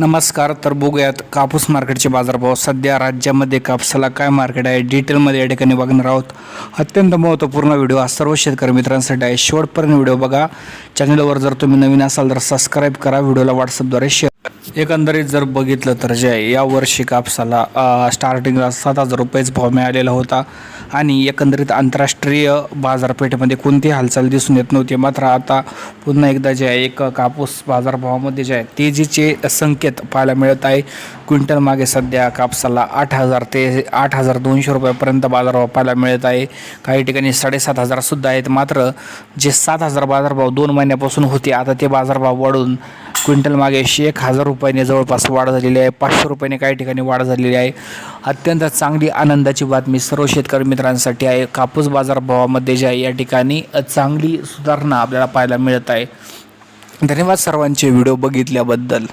नमस्कार तर बघूयात कापूस मार्केटचे बाजारभाव. सध्या राज्यामध्ये कापसाला काय मार्केट आहे डिटेलमध्ये या ठिकाणी बघणार आहोत. अत्यंत महत्त्वपूर्ण व्हिडिओ हा सर्व शेतकरी मित्रांसाठी आहे. शेवटपर्यंत व्हिडिओ बघा. चॅनलवर जर तुम्ही नवीन असाल तर सबस्क्राईब करा. व्हिडिओला व्हॉट्सअपद्वारे शेअर एकंदरीत जर बघितलं तर जे आहे या वर्षी कापसाला स्टार्टिंगला सात हजार रुपयेच भाव मिळालेला होता. आणि एकंदरीत आंतरराष्ट्रीय बाजारपेठेमध्ये कोणतीही हालचाल दिसून येत नव्हती. मात्र आता पुन्हा एकदा जे आहे एक कापूस बाजारभावामध्ये जे आहे तेजीचे संकेत पाहायला मिळत आहे. क्विंटल मागे सध्या कापसाला आठ हजार ते आठ हजार दोनशे रुपयापर्यंत बाजारभाव पाहायला मिळत आहे. काही ठिकाणी साडेसात हजारसुद्धा आहेत. मात्र जे सात हजार बाजारभाव दोन महिन्यापासून होते आता ते बाजारभाव वाढून क्विंटल मागे एकशे एक हजार रुपयाने जवळपास वाढ झालेली आहे. पाचशे रुपयाने काही ठिकाणी वाढ झालेली आहे. अत्यंत चांगली आनंदाची बातमी सर्व शेतकरी मित्रांसाठी आहे. कापूस बाजारभावामध्ये जे आहे या ठिकाणी चांगली सुधारणा आपल्याला पाहायला मिळत आहे. धन्यवाद सर्वांचे व्हिडिओ बघितल्याबद्दल.